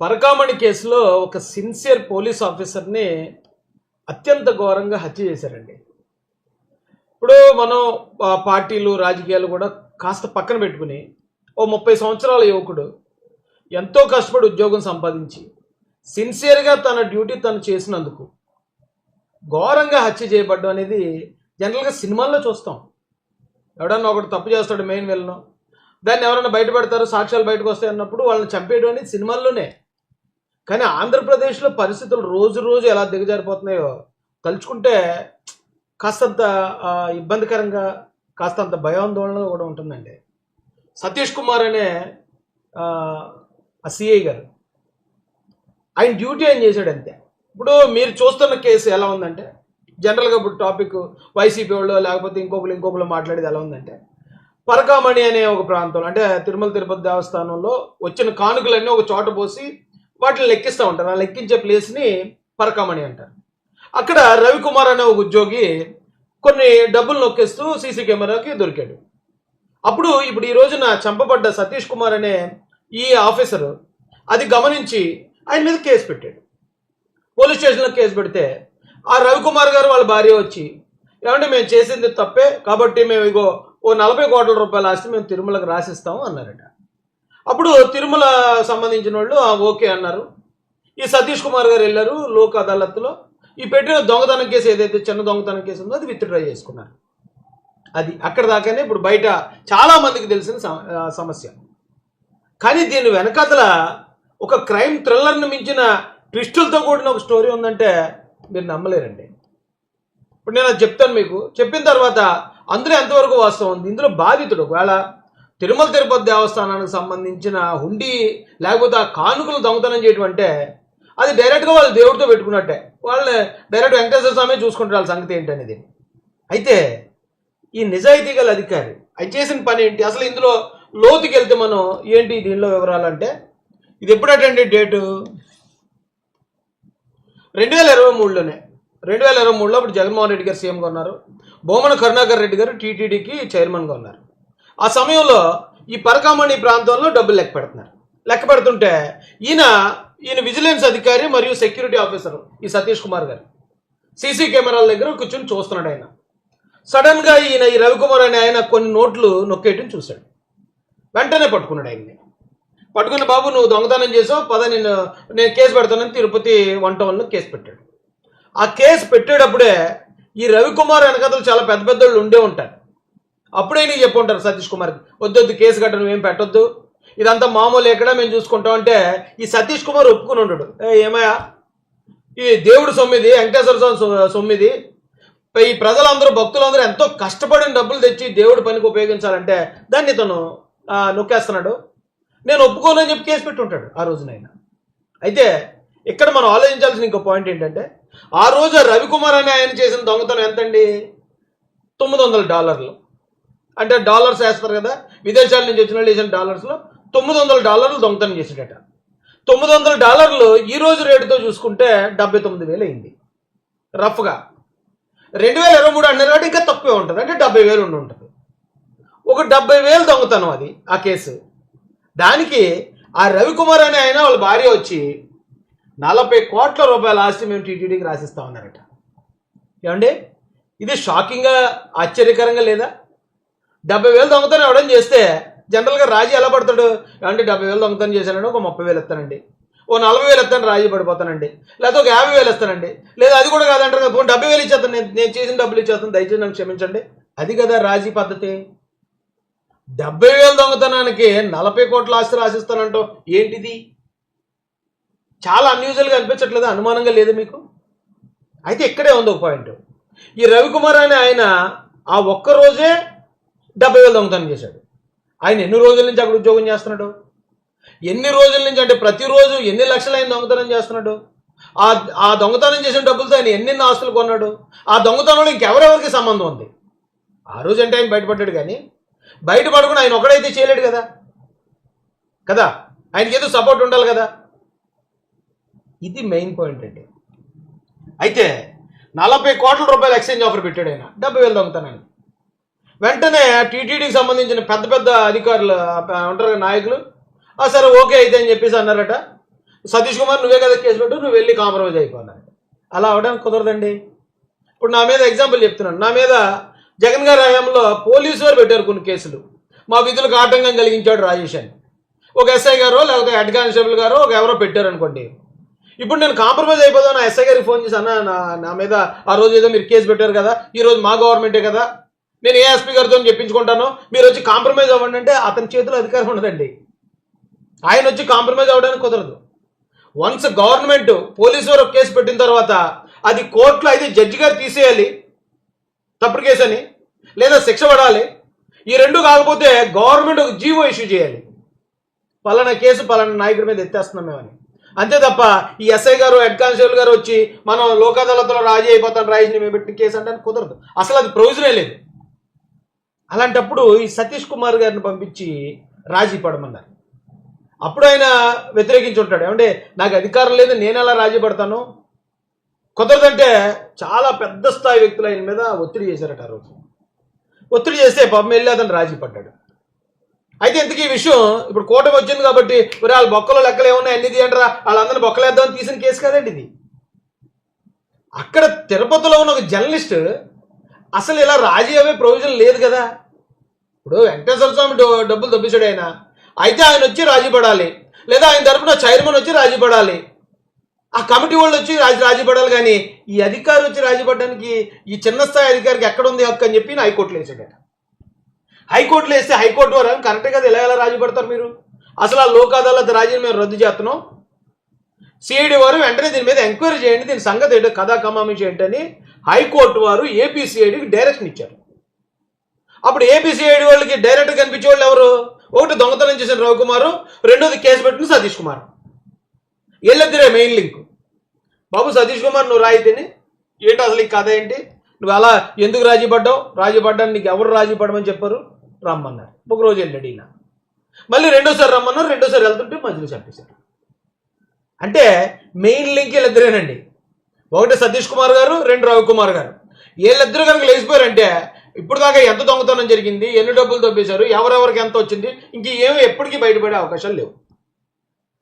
పరకామణి కేసులో ఒక sincere police ఆఫీసర్ని అత్యంత ఘోరంగా హత్య చేశారండి. ఇప్పుడు మనం పార్టీలు రాజకీయాలు కూడా కాస్త పక్కన పెట్టుకుని ఓ ముప్పై సంవత్సరాల యువకుడు ఎంతో కష్టపడి ఉద్యోగం సంపాదించి సిన్సియర్గా తన డ్యూటీ తను చేసినందుకు ఘోరంగా హత్య చేయబడ్డం అనేది జనరల్గా సినిమాల్లో చూస్తాం. ఎవడన్నా ఒకడు తప్పు చేస్తాడు మెయిన్ వెళ్ళను దాన్ని ఎవరైనా బయటపడతారు సాక్ష్యాలు బయటకు వస్తాయి అన్నప్పుడు వాళ్ళని చంపేయడం అనేది సినిమాల్లోనే. కానీ ఆంధ్రప్రదేశ్లో పరిస్థితులు రోజు రోజు ఎలా దిగజారిపోతున్నాయో తలుచుకుంటే కాస్తంత ఇబ్బందికరంగా కాస్తంత భయాందోళన కూడా ఉంటుందండి. సతీష్ కుమార్ అనే సిఐ గారు ఆయన డ్యూటీ ఆయన చేశాడు అంతే. ఇప్పుడు మీరు చూస్తున్న కేసు ఎలా ఉందంటే జనరల్గా ఇప్పుడు టాపిక్ వైసీపీ వాళ్ళు లేకపోతే ఇంకొకరు ఇంకొకరు మాట్లాడేది ఎలా ఉందంటే పరకామణి అనే ఒక ప్రాంతంలో అంటే తిరుమల తిరుపతి దేవస్థానంలో వచ్చిన కానుకలన్నీ ఒక చోట పోసి వాటిని లెక్కిస్తూ ఉంటారు. ఆ లెక్కించే ప్లేస్ని పరకామణి అంటారు. అక్కడ రవికుమార్ అనే ఒక ఉద్యోగి కొన్ని డబ్బులు నొక్కేస్తూ సీసీ కెమెరాకి దొరికాడు. అప్పుడు ఇప్పుడు ఈ రోజున చంపబడ్డ సతీష్ కుమార్ అనే ఈ ఆఫీసరు అది గమనించి ఆయన మీద కేసు పెట్టాడు. పోలీస్ స్టేషన్లో కేసు పెడితే ఆ రవికుమార్ గారు వాళ్ళ భార్య వచ్చి ఏమంటే మేము చేసింది తప్పే కాబట్టి మేము ఇగో ఓ నలభై కోట్ల రూపాయల ఆస్తి మేము తిరుమలకు రాసిస్తాము అన్నారట. అప్పుడు తిరుమల సంబంధించిన వాళ్ళు ఓకే అన్నారు. ఈ సతీష్ కుమార్ గారు వెళ్ళారు లోక్ అదాలత్లో ఈ పెట్టిన దొంగతనం కేసు ఏదైతే చిన్న దొంగతనం కేసు ఉందో అది విత్డ్రా చేసుకున్నారు. అది అక్కడ దాకానే ఇప్పుడు బయట చాలామందికి తెలిసిన సమ- సమస్య. కానీ దీని వెనకాతల ఒక క్రైమ్ థ్రిల్లర్ని మించిన ట్విస్టులతో కూడిన ఒక స్టోరీ ఉందంటే మీరు నమ్మలేరండి. ఇప్పుడు నేను అది చెప్తాను మీకు. చెప్పిన తర్వాత అందులో ఎంతవరకు వాస్తవం ఉంది? ఇందులో బాధితుడు ఒకవేళ తిరుమల తిరుపతి దేవస్థానానికి సంబంధించిన హుండీ లేకపోతే ఆ కానుకలు దొంగతనం చేయటం అంటే అది డైరెక్ట్గా వాళ్ళు దేవుడితో పెట్టుకున్నట్టే. వాళ్ళని డైరెక్ట్ వెంకటేశ్వర స్వామి చూసుకుంటారు వాళ్ళ సంగతి ఏంటనేది. అయితే ఈ నిజాయితీ గల అధికారి అది చేసిన పని ఏంటి? అసలు ఇందులో లోతుకి వెళ్తే మనం ఏంటి దీనిలో వివరాలంటే ఇది ఎప్పుడటండి డేటు? రెండు వేల ఇరవై మూడులోనే. రెండు వేల ఇరవై మూడులో అప్పుడు జగన్మోహన్ రెడ్డి గారు సీఎంగా ఉన్నారు. బొమ్మన కరుణాకర్ రెడ్డి గారు టీటీడీకి చైర్మన్గా ఉన్నారు. ఆ సమయంలో ఈ పరకామణి ప్రాంతంలో డబ్బులు లెక్క పెడుతున్నారు. లెక్క పెడుతుంటే ఈయన ఈయన విజిలెన్స్ అధికారి మరియు సెక్యూరిటీ ఆఫీసర్ ఈ సతీష్ కుమార్ గారు సీసీ కెమెరాల దగ్గర కూర్చొని చూస్తున్నాడు ఆయన. సడన్గా ఈయన ఈ రవికుమార్ అనే ఆయన కొన్ని నోట్లు నొక్కేయటం చూశాడు. వెంటనే పట్టుకున్నాడు ఆయన్ని. పట్టుకున్న బాబు నువ్వు దొంగతనం చేసావు పద నేను నేను కేసు పెడతానని తిరుపతి వన్ టౌన్లో కేసు పెట్టాడు. ఆ కేసు పెట్టేటప్పుడే ఈ రవికుమార్ వెనకతలు చాలా పెద్ద పెద్ద వాళ్ళు ఉండే ఉంటారు. అప్పుడే నీకు చెప్పి ఉంటారు సతీష్ కుమార్కి వద్దొద్దు కేసు కట్ట నువ్వేం పెట్టొద్దు. ఇదంతా మామూలు ఎక్కడ మేము చూసుకుంటాం అంటే ఈ సతీష్ కుమార్ ఒప్పుకుని ఉండడు. ఏమయ్యా? ఈ దేవుడు సొమ్మిది వెంకటేశ్వర స్వామి సొమ్మిది. ఈ ప్రజలందరూ భక్తులందరూ ఎంతో కష్టపడిన డబ్బులు తెచ్చి దేవుడి పనికి ఉపయోగించాలంటే దాన్ని ఇతను నొక్కేస్తున్నాడు. నేను ఒప్పుకోనని చెప్పి కేసు పెట్టుంటాడు ఆ రోజునైనా. అయితే ఇక్కడ మనం ఆలోచించాల్సిన ఇంకో పాయింట్ ఏంటంటే ఆ రోజు రవికుమార్ అనే ఆయన చేసిన దొంగతనం ఎంతండి? తొమ్మిది వందల డాలర్లు. అంటే డాలర్స్ వేస్తారు కదా విదేశాల నుంచి వచ్చిన వాళ్ళు వేసిన డాలర్స్లో తొమ్మిది వందల డాలర్లు దొంగతనం చేసాడట తొమ్మిది వందల డాలర్లు ఈ రోజు రేటుతో చూసుకుంటే డెబ్బై తొమ్మిది వేలు అయింది. రఫ్గా. రెండు వేల ఇరవై మూడు అన్నారు ఇంకా తక్కువే ఉంటుంది. అంటే డెబ్బై వేలు ఉండి ఉంటుంది. ఒక డెబ్బై వేలు దొంగతనం అది ఆ కేసు. దానికి ఆ రవికుమార్ అనే ఆయన వాళ్ళ భార్య వచ్చి నలభై కోట్ల రూపాయల ఆస్తి మేము టీటీడీకి రాసిస్తా ఉన్నారట. ఏమండి? ఇది షాకింగ్గా ఆశ్చర్యకరంగా లేదా? డెబ్బై వేలు దొంగతనం ఎవడని చేస్తే జనరల్గా రాజీ ఎలా పడతాడు? అంటే డెబ్బై వేలు దొంగతనం చేశానని ఒక ముప్పై వేలు ఇస్తానండి. ఓ నలభై వేలు ఇస్తాను రాజీ పడిపోతానండి. లేదా ఒక యాభై వేలు ఇస్తానండి. లేదా అది కూడా కాదంటారు కదా పోనీ డెబ్బై వేలు ఇచ్చేస్తాను నేను నేను చేసిన డబ్బులు ఇచ్చేస్తాను దయచేసి నన్ను క్షమించండి. అది కదా రాజీ పద్ధతి. డెబ్బై వేలు దొంగతనానికి నలభై కోట్ల ఆస్తి రాసిస్తానంటో ఏంటిది? చాలా అన్యూజువల్గా అనిపించట్లేదు అనుమానంగా లేదు మీకు? అయితే ఇక్కడే ఉంది ఒక పాయింట్. ఈ రవికుమార్ అనే ఆయన ఆ ఒక్క రోజే డెబ్బై వేలు దొంగతనం చేశాడు. ఆయన ఎన్ని రోజుల నుంచి అక్కడ ఉద్యోగం చేస్తున్నాడు? ఎన్ని రోజుల నుంచి అంటే ప్రతిరోజు ఎన్ని లక్షలు ఆయన దొంగతనం చేస్తున్నాడు? ఆ ఆ దొంగతనం చేసిన డబ్బులతో ఆయన ఎన్నెన్ని ఆస్తులు కొన్నాడు? ఆ దొంగతనంలో ఇంకెవరెవరికి సంబంధం ఉంది? ఆ రోజు అంటే ఆయన బయటపడ్డాడు కానీ బయటపడకుండా ఆయన ఒకడైతే చేయలేడు కదా? కదా? ఆయనకి ఏదో సపోర్ట్ ఉండాలి కదా? ఇది మెయిన్ పాయింట్ అండి. అయితే నలభై కోట్ల రూపాయలు ఎక్స్చేంజ్ ఆఫర్ పెట్టాడు ఆయన. డెబ్బై వేలు దొంగతనాన్ని వెంటనే టీటీడీకి సంబంధించిన పెద్ద పెద్ద అధికారులు ఉంటారు నాయకులు "ఆ, సరే ఓకే అయితే అని చెప్పేసి అన్నారట. సతీష్ కుమార్ నువ్వే కదా కేసు పెట్టు నువ్వు వెళ్ళి కాంప్రమైజ్ అయిపోయినారు అలా అవడానికి కుదరదండి. ఇప్పుడు నా మీద ఎగ్జాంపుల్ చెప్తున్నాను. నా మీద జగన్ గారి హయాంలో పోలీసు వారు పెట్టారు కొన్ని కేసులు. మా విధులకు ఆటంకం కలిగించాడు రాజేష్ అని. ఒక ఎస్ఐ గారో లేకపోతే హెడ్ కానిస్టేబుల్ గారో ఒక ఎవరో పెట్టారు అనుకోండి. ఇప్పుడు నేను కాంప్రమైజ్ అయిపోదాం నా ఎస్ఐ గారికి ఫోన్ చేసి అన్న నా నా మీద ఆ రోజు ఏదో మీరు కేసు పెట్టారు కదా ఈరోజు మా గవర్నమెంటే కదా నేను ఏఎస్పీ గారితో చెప్పించుకుంటాను. మీరు వచ్చి కాంప్రమైజ్ అవ్వండి అంటే అతని చేతిలో అధికారం ఉండదండి. ఆయన వచ్చి కాంప్రమైజ్ అవ్వడానికి కుదరదు. వన్స్ గవర్నమెంట్ పోలీసు వారు కేసు పెట్టిన తర్వాత అది కోర్టులో అయితే జడ్జి గారు తీసేయాలి. తప్పుడు కేసు అని. లేదా శిక్ష పడాలి. ఈ రెండు కాకపోతే గవర్నమెంట్ ఒక జీవో ఇష్యూ చేయాలి. పలానా కేసు పలానా నాయకుడి మీద ఎత్తేస్తున్నాం మేమని. అంతే తప్ప ఈ ఎస్ఐ గారు హెడ్ కానిస్టేబుల్ గారు వచ్చి మనం లోక్ అదాలత్లో రాజీ అయిపోతాం రాజీని మేము పెట్టిన కేసు అంటే కుదరదు. అసలు అది ప్రొవిజనే లేదు. అలాంటప్పుడు ఈ సతీష్ కుమార్ గారిని పంపించి రాజీ పడమన్నారు. అప్పుడు ఆయన వ్యతిరేకించి ఉంటాడు. ఏమంటే నాకు అధికారం లేదు నేను ఎలా రాజీ పడతాను? కుదరదంటే చాలా పెద్ద స్థాయి వ్యక్తులు ఆయన మీద ఒత్తిడి చేశారట ఆ రోజు. ఒత్తిడి చేస్తే పాపం వెళ్ళి అతను రాజీ పడ్డాడు. అయితే ఇంతకీ ఈ విషయం ఇప్పుడు కూటమి వచ్చింది కాబట్టి మరి వాళ్ళ బొక్కలో లెక్కలు ఏమున్నాయి? అన్ని తీయంటారా వాళ్ళందరినీ బొక్కలేద్దామని తీసిన కేసు కదండి ఇది. అక్కడ తిరుపతిలో ఉన్న ఒక జర్నలిస్ట్ అసలు ఇలా రాజీ అయ్యే ప్రొవిజన్ లేదు కదా. ఇప్పుడు వెంకటేశ్వర స్వామి డబ్బులు తప్పించాడు ఆయన. అయితే ఆయన వచ్చి రాజీ పడాలి. లేదా ఆయన తరపున చైర్మన్ వచ్చి రాజీ పడాలి. ఆ కమిటీ వాళ్ళు వచ్చి రాజీ రాజీ పడాలి కానీ ఈ అధికారి వచ్చి రాజీ పడడానికి ఈ చిన్న స్థాయి అధికారికి ఎక్కడ ఉంది హక్కు అని చెప్పి హైకోర్టులో వేసాడట. హైకోర్టులో వేస్తే హైకోర్టు వారు? కరెక్ట్ కదా ఎలా ఎలా రాజీ పడతారు మీరు? అసలు ఆ లోక్ అదాలత్ రాజీని మేము రద్దు చేస్తున్నాం. సిఐడి వారు వెంటనే దీని మీద ఎంక్వైరీ చేయండి. దీని సంగతి ఏంటో కథా కమామిషి ఏంటని హైకోర్టు వారు ఏపీసీఐడికి డైరెక్షన్ ఇచ్చారు. అప్పుడు ఏపీసీఐడి వాళ్ళకి డైరెక్ట్ కనిపించే వాళ్ళు ఎవరు? ఒకటి దొంగతనం చేసిన రవికుమారు రెండోది కేసు పెట్టిన సతీష్ కుమార్. వీళ్ళిద్దరే మెయిన్ లింక్ బాబు సతీష్ కుమార్ నువ్వు రాయితేని ఏంటి అసలు ఈ కథ ఏంటి? నువ్వు అలా ఎందుకు రాజీ పడ్డావు? రాజీ పడ్డాను నీకు ఎవరు రాజీ పడమని చెప్పారు? రమ్మన్నారు. ఒక రోజు వెళ్ళాడు ఈయన. మళ్ళీ రెండోసారి రమ్మన్నారు రెండోసారి వెళ్తుంటే మధ్యలో చంపేశారు. అంటే మెయిన్ లింక్ వీళ్ళిద్దరేనండి ఒకటి సతీష్ కుమార్ గారు రెండు రవికుమార్ గారు. వీళ్ళిద్దరు కనుక లేచిపోయారంటే ఇప్పుడు దాకా ఎంత దొంగతనం జరిగింది ఎన్ని డబ్బులు దొబ్బేశారు ఎవరెవరికి ఎంత వచ్చింది ఇంక ఏమి ఎప్పటికీ బయటపడే అవకాశాలు లేవు.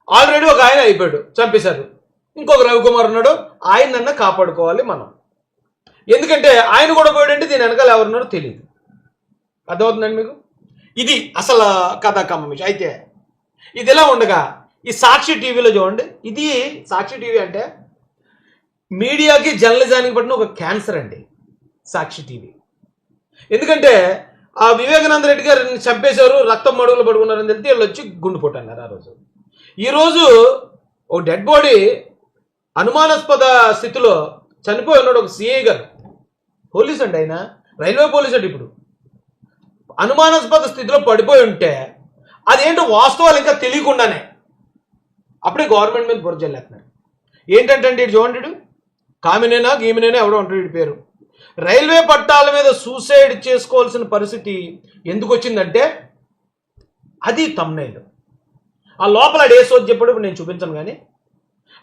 ఆల్రెడీ ఒక ఆయన అయిపోయాడు చంపేశారు. ఇంకొక రవికుమార్ ఉన్నాడు ఆయనన్న కాపాడుకోవాలి మనం. ఎందుకంటే ఆయన కూడా పోయాడంటే దీని వెనకాల ఎవరున్నారో తెలియదు అర్థమవుతుందండి మీకు? ఇది అసలు కథా విషయం. అయితే ఇది ఎలా ఉండగా ఈ సాక్షి టీవీలో చూడండి. ఇది సాక్షి టీవీ అంటే మీడియాకి జర్నలిజానికి పట్టిన ఒక క్యాన్సర్ అండి సాక్షి టీవీ. ఎందుకంటే ఆ వివేకానంద రెడ్డి గారిని చంపేశారు రక్తం మడుగులు పడుకున్నారని తెలితే వీళ్ళు వచ్చి గుండు అన్నారు ఆ రోజు. ఈరోజు ఓ డెడ్ బాడీ అనుమానాస్పద స్థితిలో చనిపోయి ఉన్నాడు ఒక సిఐ గారు. పోలీస్ అండి ఆయన రైల్వే పోలీస్ అండి ఇప్పుడు. అనుమానాస్పద స్థితిలో పడిపోయి ఉంటే అదేంటో వాస్తవాలు ఇంకా తెలియకుండానే అప్పుడే గవర్నమెంట్ మీద బుర్రజల్లేస్తున్నారు ఏంటంటే అండి చూడండి ఇటు. కామినేనా గీమినేనా ఎవడో అంటాడు వీడి పేరు. రైల్వే పట్టాల మీద సూసైడ్ చేసుకోవాల్సిన పరిస్థితి ఎందుకు వచ్చిందంటే అది తమ్నైల్ ఆ లోపల డేసోది చెప్పాడు నేను చూపించను కానీ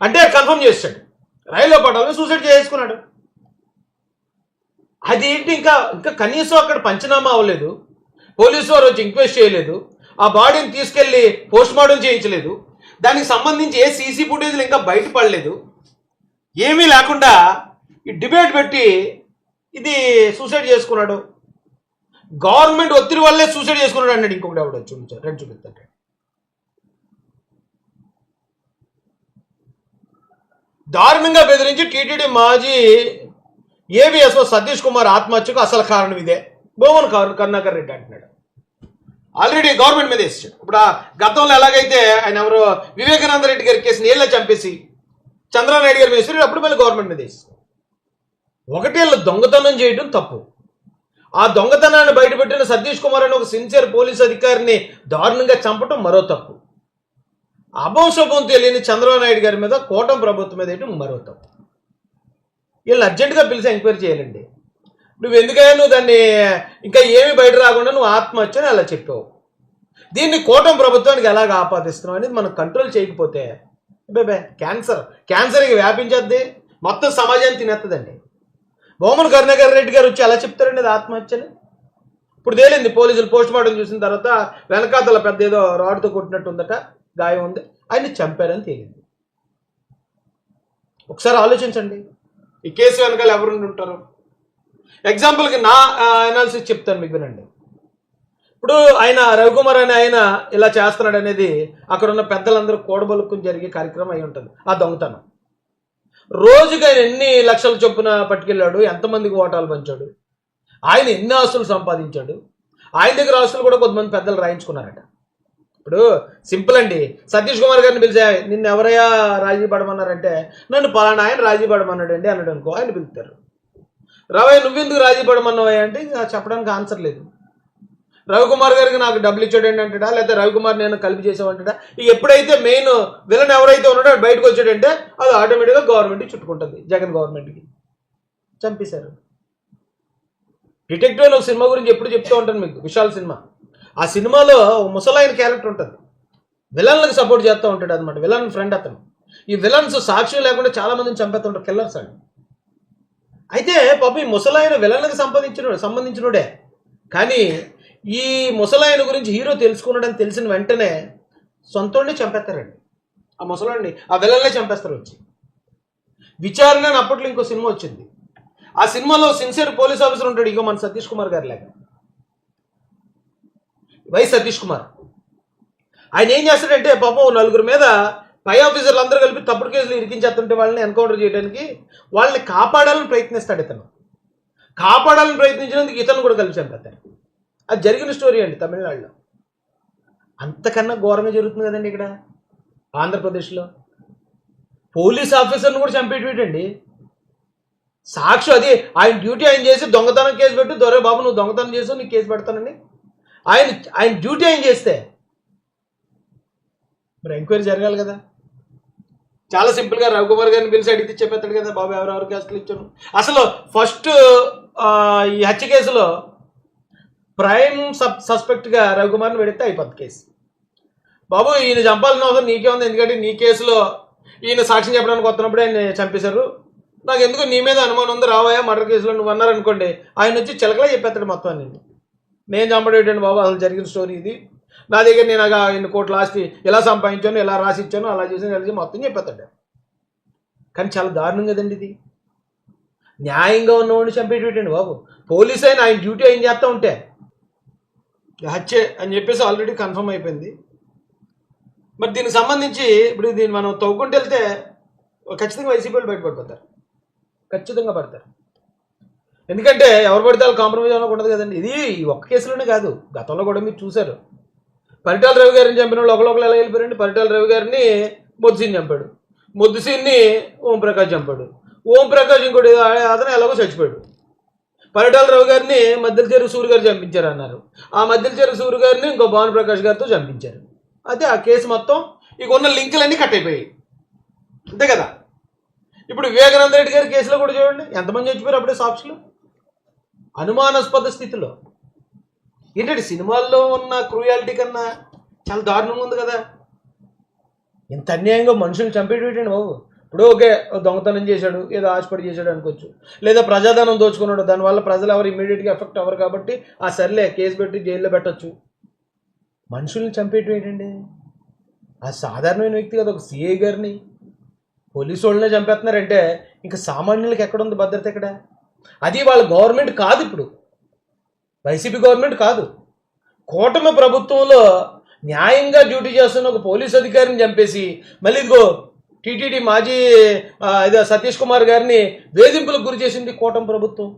అంటే కన్ఫర్మ్ చేస్తాడు. రైల్వే పట్టాల మీద సూసైడ్ చేసుకున్నాడు. అది ఏంటి ఇంకా ఇంకా కనీసం అక్కడ పంచనామా అవ్వలేదు. పోలీసు వారు వచ్చి ఇంక్వెస్ట్ చేయలేదు. ఆ బాడీని తీసుకెళ్ళి పోస్ట్ మార్టం చేయించలేదు. దానికి సంబంధించి ఏ సీసీ ఫుటేజ్లు ఇంకా బయటపడలేదు ఏమీ లేకుండా ఈ డిబేట్ పెట్టి ఇది సూసైడ్ చేసుకున్నాడు. గవర్నమెంట్ ఒత్తిడి వల్లే సూసైడ్ చేసుకున్నాడు అన్నాడు ఇంకొకటి ఎవడో చూపించారు రెండు చూపిస్తాడు దారుణంగా బెదిరించి టీటీడీ మాజీ ఏబిఎస్ఓ సతీష్ కుమార్ ఆత్మహత్యకు అసలు కారణం ఇదే. భువన్ కరుణాకర్ రెడ్డి అంటున్నాడు. ఆల్రెడీ గవర్నమెంట్ మీద వేసాడు ఇప్పుడు గతంలో ఎలాగైతే ఆయన ఎవరు వివేకానంద రెడ్డి గారి కేసుని ఏళ్ళ చంపేసి చంద్రబాబు గారి మీద వేసారు అప్పుడు మళ్ళీ గవర్నమెంట్ మీద వేసారు ఒకటి వీళ్ళు దొంగతనం చేయడం తప్పు. ఆ దొంగతనాన్ని బయటపెట్టిన సతీష్ కుమార్ అనే ఒక సిన్సియర్ పోలీస్ అధికారిని దారుణంగా చంపటం మరో తప్పు. అభంశుభం తెలియని చంద్రబాబు నాయుడు గారి మీద కోటం ప్రభుత్వం మీద వేయడం మరో తప్పు. వీళ్ళని అర్జెంటుగా పిలిచి ఎంక్వైరీ చేయాలండి. నువ్వు ఎందుకైనా నువ్వు దాన్ని ఇంకా ఏమి బయట రాకుండా నువ్వు ఆత్మహత్య అలా చెప్పావు. దీన్ని కోటం ప్రభుత్వానికి ఎలాగ ఆపాదిస్తున్నావు అనేది మనం కంట్రోల్ చేయకపోతే బేబే క్యాన్సర్ క్యాన్సర్ ఇక వ్యాపించేద్ది. మొత్తం సమాజాన్ని తినేస్తుందండి బొమ్మన కరుణాకర్ రెడ్డి గారు వచ్చి ఎలా చెప్తారండి అది ఆత్మహత్యని? ఇప్పుడు తేలింది పోలీసులు పోస్ట్ మార్టం చూసిన తర్వాత వెనకాతల పెద్ద ఏదో రాడ్తో కొట్టినట్టు ఉందట గాయం ఉంది. ఆయన్ని చంపారని తేలింది. ఒకసారి ఆలోచించండి. ఈ కేసు వెనకాల ఎవరు ఉంటారు? ఎగ్జాంపుల్కి నా అనాలిసిస్ చెప్తాను మీకు వినండి. ఇప్పుడు ఆయన రవికుమార్ అనే ఆయన ఇలా చేస్తున్నాడు అనేది అక్కడ ఉన్న పెద్దలందరూ కూడబలుక్కుని జరిగే కార్యక్రమం అయి ఉంటుంది. ఆ దొంగతనం. రోజుకి ఆయన ఎన్ని లక్షల చొప్పున పట్టుకెళ్ళాడు ఎంతమందికి ఓటాలు పంచాడు ఆయన ఎన్ని ఆస్తులు సంపాదించాడు ఆయన దగ్గర ఆస్తులు కూడా కొంతమంది పెద్దలు రాయించుకున్నారట. ఇప్పుడు సింపుల్ అండి. సతీష్ కుమార్ గారిని పిలిచా నిన్ను ఎవరయ్యా రాజీ పడమన్నారంటే? నన్ను పలానా ఆయన రాజీ పడమన్నాడు అండి అన్నాడు అనుకో ఆయన పిలుతారు రవయ్య నువ్వెందుకు రాజీ పడమన్నావయ్య? అంటే చెప్పడానికి ఆన్సర్ లేదు. రవికుమార్ గారికి నాకు డబ్బులు ఇచ్చాడండి అంటాడా లేకపోతే రవికుమార్ నేను కలిపి చేసామంటాడా? ఇక ఎప్పుడైతే మెయిన్ విలన్ ఎవరైతే ఉన్నాడో బయటకు వచ్చాడంటే అది ఆటోమేటిక్గా గవర్నమెంట్ చుట్టుకుంటుంది. జగన్ గవర్నమెంట్కి చంపేశారు. డిటెక్టివ్ అని ఒక సినిమా గురించి ఎప్పుడు చెప్తూ ఉంటాను మీకు. విశాల్ సినిమా. ఆ సినిమాలో ముసలాయన క్యారెక్టర్ ఉంటుంది. విలన్లకు సపోర్ట్ చేస్తూ ఉంటాడు అనమాట విలన్ ఫ్రెండ్ అతను. ఈ విలన్స్ సాక్ష్యం లేకుండా చాలామందిని చంపేస్తుంటారు కిల్లర్స్ అండి అయితే పాప ఈ ముసలాయన విలన్లకు సంపాదించిన సంబంధించినోడే. కానీ ఈ ముసలాయన గురించి హీరో తెలుసుకున్నాడని తెలిసిన వెంటనే సొంతోడిని చంపేస్తారండి. ఆ ముసలాడిని ఆ విలన్లే చంపేస్తారు వచ్చి. విచారణ అని అప్పట్లో ఇంకో సినిమా వచ్చింది. ఆ సినిమాలో సిన్సియర్ పోలీస్ ఆఫీసర్ ఉంటాడు ఇంకో మన సతీష్ కుమార్ గారి లాగా. వై సతీష్ కుమార్. ఆయన ఏం చేస్తాడంటే పాపం నలుగురు మీద పై ఆఫీసర్లు అందరూ కలిపి తప్పుడు కేసులు ఇరికించేస్తుంటే వాళ్ళని ఎన్కౌంటర్ చేయడానికి వాళ్ళని కాపాడాలని ప్రయత్నిస్తాడు ఇతను. కాపాడాలని ప్రయత్నించినందుకు ఇతను కూడా కలిసి చంపేస్తాడు. అది జరిగిన స్టోరీ అండి తమిళనాడులో. అంతకన్నా ఘోరంగా జరుగుతుంది కదండి ఇక్కడ? ఆంధ్రప్రదేశ్లో. పోలీస్ ఆఫీసర్ని కూడా చంపేటండి సాక్షి అది ఆయన డ్యూటీ ఆయన చేసి దొంగతనం కేసు పెట్టు దొరే బాబు నువ్వు దొంగతనం చేసావు నీకు కేసు పెడతానని ఆయన ఆయన డ్యూటీ ఆయన చేస్తే. మరి ఎంక్వైరీ జరగాలి కదా. చాలా సింపుల్గా రవికుమార్ గారిని పిలిచి అడిగితే చెప్పేస్తాడు కదా బాబు ఎవరెవరు కేసులు ఇచ్చాను అసలు ఫస్ట్ ఈ హత్య కేసులో ప్రైమ్ సబ్ సస్పెక్ట్గా రవికుమార్ని పెడితే అయిపోద్ది కేసు. బాబు ఈయన చంపాల్సిన అవసరం నీకే ఉంది. ఎందుకంటే నీ కేసులో ఈయన సాక్ష్యం చెప్పడానికి వస్తున్నప్పుడు ఆయన చంపేశారు. నాకు ఎందుకు నీ మీద అనుమానం ఉంది? రావాయా మర్డర్ కేసులో నువ్వు అన్నారనుకోండి ఆయన వచ్చి చిలకలా చెప్పేస్తాడు మొత్తం నేను నేను చంపడేటండి బాబు అసలు జరిగిన స్టోరీ ఇది. నా దగ్గర నేను అలా ఇన్ని కోట్ల ఆస్తి ఎలా సంపాదించాను ఎలా రాసి ఇచ్చాను అలా చేసాను ఇలా చేసి మొత్తం చెప్పేస్తాడు. కానీ చాలా దారుణం కదండి ఇది. న్యాయంగా ఉన్నవాడిని చంపేటండి బాబు. పోలీస్ అయినా ఆయన డ్యూటీ ఆయన చేస్తూ ఉంటే హత్యే అని చెప్పేసి ఆల్రెడీ కన్ఫర్మ్ అయిపోయింది. మరి దీనికి సంబంధించి ఇప్పుడు దీన్ని మనం తవ్వుకుంటూ వెళ్తే ఖచ్చితంగా వైసీపీలు బయటపడిపోతారు. ఖచ్చితంగా పడతారు. ఎందుకంటే ఎవరు పడితే వాళ్ళు కాంప్రమైజ్ ఉండదు కదండి. ఇది ఈ ఒక్క కేసులోనే కాదు. గతంలో కూడా మీరు చూశారు. పరిటాల రవి గారిని చంపిన వాళ్ళు ఒకళ్ళు ఎలా వెళ్ళిపోయారండి పరిటాల రవి గారిని మొద్దుసీని చంపాడు. మొద్దుసీన్ని ఓంప్రకాష్ చంపాడు. ఓంప్రకాష్ ఇంకోటి అతను ఎలాగో చచ్చిపోయాడు. పరిటాల రావు గారిని మధ్యల చెరువు సూర్య గారు చంపించారు అన్నారు ఆ మధ్యల చెరువు సూర్య గారిని ఇంకో భవన్ ప్రకాష్ గారితో చంపించారు. అదే ఆ కేసు మొత్తం ఇక ఉన్న లింకులన్నీ కట్ అయిపోయాయి. అంతే కదా? ఇప్పుడు వివేకానంద రెడ్డి గారి కేసులో కూడా చూడండి ఎంతమంది చచ్చిపోయారు అప్పుడే సాక్షులు? అనుమానాస్పద స్థితిలో. ఏంటంటే సినిమాల్లో ఉన్న క్రూయాలిటీ కన్నా చాలా దారుణంగా ఉంది కదా? ఇంత అన్యాయంగా మనుషులు చంపేటండి బాబు? ఇప్పుడు ఓకే దొంగతనం చేశాడు ఏదో ఆశపడి చేశాడు అనుకోవచ్చు. లేదా ప్రజాధనం దోచుకున్నాడు దానివల్ల ప్రజలు ఎవరు ఇమీడియట్గా ఎఫెక్ట్ అవ్వరు కాబట్టి ఆ సర్లే కేసు పెట్టి జైల్లో పెట్టచ్చు. మనుషుల్ని చంపేయటం ఏంటండి? ఆ సాధారణమైన వ్యక్తి కదా ఒక సీఏ గారిని. పోలీసు వాళ్ళనే చంపేస్తున్నారంటే ఇంకా సామాన్యులకి ఎక్కడుంది భద్రత ఎక్కడ అది వాళ్ళ గవర్నమెంట్ కాదు ఇప్పుడు. వైసీపీ గవర్నమెంట్ కాదు. కూటమి ప్రభుత్వంలో న్యాయంగా డ్యూటీ చేస్తున్న ఒక పోలీస్ అధికారిని చంపేసి మళ్ళీ ఇదిగో టీటీడీ మాజీ ఇదే సతీష్ కుమార్ గారిని వేధింపులకు గురి చేసింది కూటమి ప్రభుత్వం.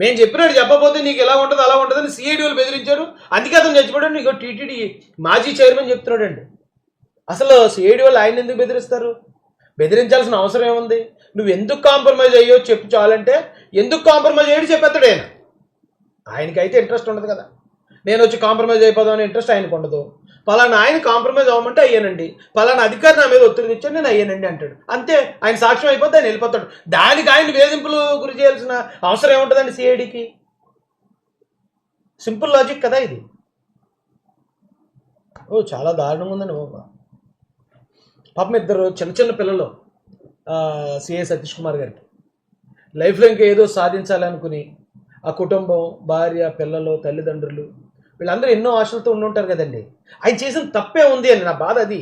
మేము చెప్పినట్టు చెప్పకపోతే నీకు ఎలా ఉంటుంది అలా ఉంటుందని సిఐడి బెదిరించారు. అందుకే అతను చచ్చిపోయాడు నీకు టీటీడీ మాజీ చైర్మన్ చెప్తున్నాడండి. అసలు సిఐడి వాళ్ళు ఆయన ఎందుకు బెదిరిస్తారు? బెదిరించాల్సిన అవసరం ఏముంది? నువ్వు ఎందుకు కాంప్రమైజ్ అయ్యో చెప్పు చాలంటే ఎందుకు కాంప్రమైజ్ అయ్యాడు చెప్పేస్తాడు ఆయన. ఆయనకైతే ఇంట్రెస్ట్ ఉండదు కదా. నేను వచ్చి కాంప్రమైజ్ అయిపోదాం అనే ఇంట్రెస్ట్ ఆయనకు ఉండదు. పలానా ఆయన కాంప్రమైజ్ అవ్వమంటే అయ్యానండి. పలానా అధికారి నా మీద ఒత్తిడి తెచ్చాను నేను అయ్యానండి అంటాడు. అంతే ఆయన సాక్ష్యం అయిపోతే ఆయన వెళ్ళిపోతాడు. దానికి ఆయన వేధింపులు గురి చేయాల్సిన అవసరం ఏముంటుందండి సిఐడికి సింపుల్ లాజిక్ కదా ఇది. ఓ చాలా దారుణంగా ఉందండి బాబా. పాపం ఇద్దరు చిన్న చిన్న పిల్లలు సిఐ సతీష్ కుమార్ గారికి. లైఫ్లో ఇంకా ఏదో సాధించాలనుకుని ఆ కుటుంబం భార్య పిల్లలు తల్లిదండ్రులు వీళ్ళందరూ ఎన్నో ఆశలతో ఉండుంటారు కదండి. ఆయన చేసిన తప్పే ఉంది అని నా బాధ అది.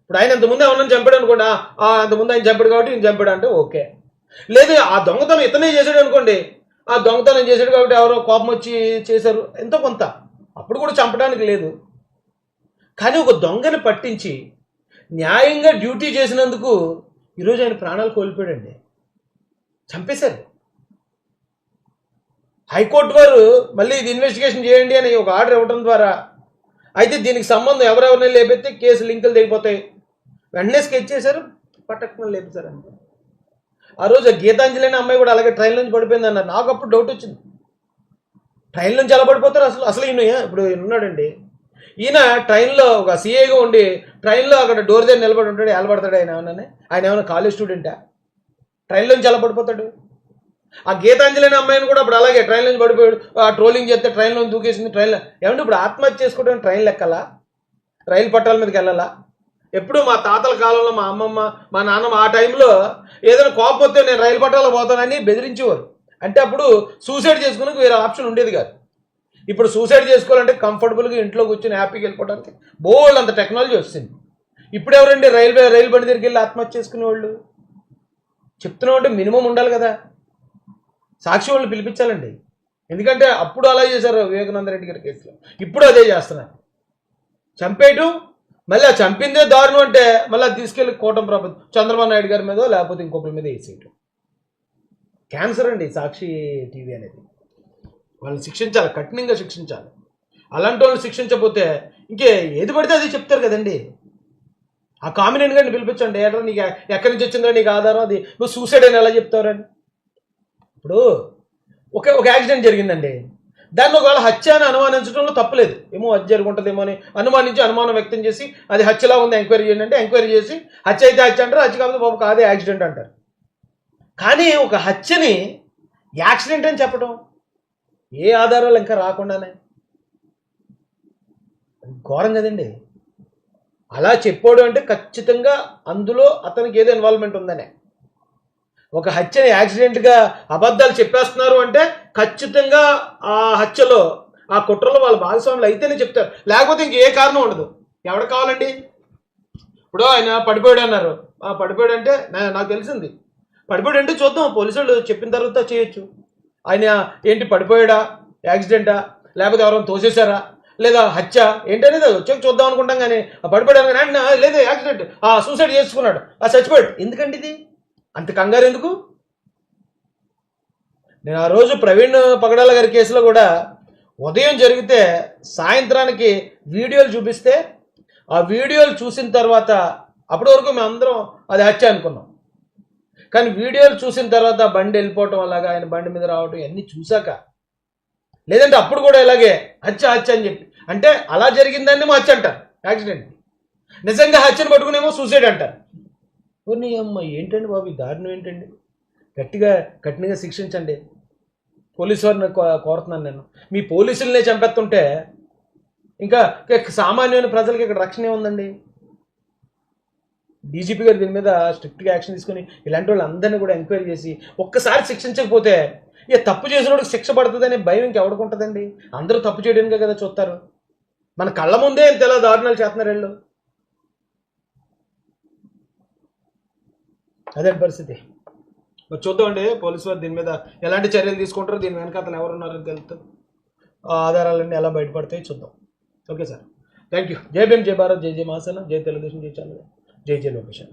ఇప్పుడు ఆయన ఇంతకుముందు ఎవరన్నా చంపాడు అనుకోండి అంతకుముందు ఆయన చంపాడు కాబట్టి ఈయన చంపాడు అంటే ఓకే. లేదు ఆ దొంగతనం ఇతనే చేశాడు అనుకోండి ఆ దొంగతనం చేశాడు కాబట్టి ఎవరో కోపం వచ్చి చేశారు ఎంతో కొంత. అప్పుడు కూడా చంపడానికి లేదు. కానీ ఒక దొంగని పట్టించి న్యాయంగా డ్యూటీ చేసినందుకు ఈరోజు ఆయన ప్రాణాలు కోల్పోయాడండి. చంపేశారు. హైకోర్టు వారు మళ్ళీ ఇది ఇన్వెస్టిగేషన్ చేయండి అని ఒక ఆర్డర్ ఇవ్వడం ద్వారా అయితే దీనికి సంబంధం ఎవరెవరిని లేపెత్తే కేసు లింకులు తెగిపోతాయి వెంటనే స్కెచ్ చేశారు పట్టకుండా లేపుతారు ఆ రోజు గీతాంజలి అనే అమ్మాయి కూడా అలాగే ట్రైన్ నుంచి పడిపోయింది అన్నారు. నాకు అప్పుడు డౌట్ వచ్చింది. ట్రైన్ నుంచి ఎలా పడిపోతారు అసలు? అసలు ఈయన ఇప్పుడు ఈయన ఉన్నాడండి. ఈయన ట్రైన్లో ఒక సీఏగా ఉండి ట్రైన్లో అక్కడ డోర్ దగ్గర నిలబడి ఉంటాడు ఎలా పడతాడు ఆయన ఏమన్నా ఆయన ఏమైనా కాలేజ్ స్టూడెంటా ట్రైన్లో నుంచి ఎలా పడిపోతాడు? ఆ గీతాంజలి అనే అమ్మాయిని కూడా అప్పుడు అలాగే ట్రైన్ నుంచి పడిపోయాడు. ఆ ట్రోలింగ్ చేస్తే ట్రైన్లో దూకేసింది ట్రైన్లో ఏమంటే ఇప్పుడు ఆత్మహత్య చేసుకోవడం ట్రైన్ లెక్కలా? రైలు పట్టాల మీదకి వెళ్ళాలా? ఎప్పుడు మా తాతల కాలంలో మా అమ్మమ్మ మా నాన్నమ్మ ఆ టైంలో ఏదైనా కోపం వస్తే నేను రైలు పట్టాలో పోతానని బెదిరించేవారు. అంటే అప్పుడు సూసైడ్ చేసుకునే వేరే ఆప్షన్ ఉండేది కాదు. ఇప్పుడు సూసైడ్ చేసుకోవాలంటే కంఫర్టబుల్గా ఇంట్లో కూర్చొని హ్యాపీగా వెళ్ళిపోవడానికి బోల్డ్ అంత టెక్నాలజీ వస్తుంది ఇప్పుడు ఎవరండి రైల్వే రైలు బండి దగ్గరికి వెళ్ళి ఆత్మహత్య చేసుకునేవాళ్ళు? చెప్తున్నామంటే మినిమం ఉండాలి కదా. సాక్షి వాళ్ళు పిలిపించాలండి. ఎందుకంటే అప్పుడు అలా చేశారు వివేకానంద రెడ్డి గారి కేసులో. ఇప్పుడు అదే చేస్తున్నారు. చంపేయటం మళ్ళీ ఆ చంపిందే దారుణం అంటే మళ్ళీ అది తీసుకెళ్ళి కూటమి ప్రభుత్వం చంద్రబాబు నాయుడు గారి మీద లేకపోతే ఇంకొకరి మీద వేసేయటం. క్యాన్సర్ అండి సాక్షి టీవీ అనేది. వాళ్ళని శిక్షించాలి కఠినంగా శిక్షించాలి. అలాంటి వాళ్ళని శిక్షించకపోతే ఇంకే ఏది పడితే అది చెప్తారు కదండి. ఆ కామినేట్ గారిని పిలిపించండి ఏట్రా నీకు ఎక్కడి నుంచి వచ్చిందో నీకు ఆధారం అది? నువ్వు సూసైడ్ అని ఎలా చెప్తారండి ఇప్పుడు ఒక ఒక యాక్సిడెంట్ జరిగిందండి. దాన్ని ఒకవేళ హత్య అని అనుమానించడంలో తప్పలేదు. ఏమో హత్య జరుగుంటుందేమో అని అనుమానించి అనుమానం వ్యక్తం చేసి అది హత్యలా ఉంది ఎంక్వైరీ చేయండి అంటే ఎంక్వైరీ చేసి హత్య అయితే హత్య అంటారు హత్య కాకపోతే బాబు కాదే యాక్సిడెంట్ అంటారు. కానీ ఒక హత్యని యాక్సిడెంట్ అని చెప్పడం ఏ ఆధారాలు ఇంకా రాకుండానే? ఘోరం కదండి. అలా చెప్పాడు అంటే ఖచ్చితంగా అందులో అతనికి ఏదో ఇన్వాల్వ్మెంట్ ఉందనే. ఒక హత్యని యాక్సిడెంట్గా అబద్ధాలు చెప్పేస్తున్నారు అంటే ఖచ్చితంగా ఆ హత్యలో ఆ కుట్రలో వాళ్ళ భాగస్వాములు అయితేనే చెప్తారు. లేకపోతే ఇంకే కారణం ఉండదు. ఎవడు కావాలండి? ఇప్పుడు ఆయన పడిపోయాడు అన్నారు. ఆ పడిపోయాడు అంటే నాకు తెలిసింది. పడిపోయాడు అంటే చూద్దాం. పోలీసు వాళ్ళు చెప్పిన తర్వాత చేయొచ్చు. ఆయన ఏంటి పడిపోయాడా? యాక్సిడెంటా? లేకపోతే ఎవరైనా తోసేశారా? లేదా హత్య? ఏంటనేది వచ్చాక చూద్దాం అనుకుంటాం కానీ ఆ పడిపోయాడు కానీ ఆయన లేదు యాక్సిడెంట్. ఆ సూసైడ్ చేసుకున్నాడు. ఆ చచ్చిపోయాడు. ఎందుకండి ఇది? అంత కంగారు ఎందుకు? నేను ఆ రోజు ప్రవీణ్ పగడాల గారి కేసులో కూడా ఉదయం జరిగితే సాయంత్రానికి వీడియోలు చూపిస్తే ఆ వీడియోలు చూసిన తర్వాత అప్పటి వరకు మేము అందరం అది హత్య అనుకున్నాం. కానీ వీడియోలు చూసిన తర్వాత బండి వెళ్ళిపోవటం అలాగా ఆయన బండి మీద రావటం ఇవన్నీ చూశాక లేదంటే అప్పుడు కూడా ఇలాగే హత్య హత్య అని చెప్పి. అంటే అలా జరిగిందని ఏమో హత్య అంటారు. యాక్సిడెంట్. నిజంగా హత్యను పట్టుకునేమో సూసైడ్ అంటారు. కొన్ని అమ్మ ఏంటండి బాబు ఈ దారుణం ఏంటండి? గట్టిగా కఠినంగా శిక్షించండి. పోలీసు వారిని కో- కోరుతున్నాను నేను. మీ పోలీసులనే చంపేస్తుంటే ఇంకా సామాన్యమైన ప్రజలకి ఇక్కడ రక్షణ ఉందండి డీజీపీ గారు దీని మీద స్ట్రిక్ట్గా యాక్షన్ తీసుకొని ఇలాంటి వాళ్ళందరినీ కూడా ఎంక్వైరీ చేసి ఒక్కసారి శిక్షించకపోతే ఇక తప్పు చేసిన వాడికి శిక్ష పడుతుందనే భయం ఇంకెవరికి అందరూ తప్పు చేయడానికే కదా చూస్తారు. మన కళ్ళ ముందే ఇంత ఎలా దారుణాలు చేస్తున్నారు వీళ్ళు. అదే పరిస్థితి. మరి చూద్దామండి పోలీసు వారు దీని మీద ఎలాంటి చర్యలు తీసుకుంటారో దీని వెనక అతను ఎవరున్నారని తెలుస్తుంది ఆ ఆధారాలన్నీ ఎలా బయటపడతాయి చూద్దాం. Okay sir. థ్యాంక్ యూ జై భీమ్ జై భారత్ జై జై మహాసేన జై తెలుగుదేశం జై చంద్ర జై జై లోకేషన్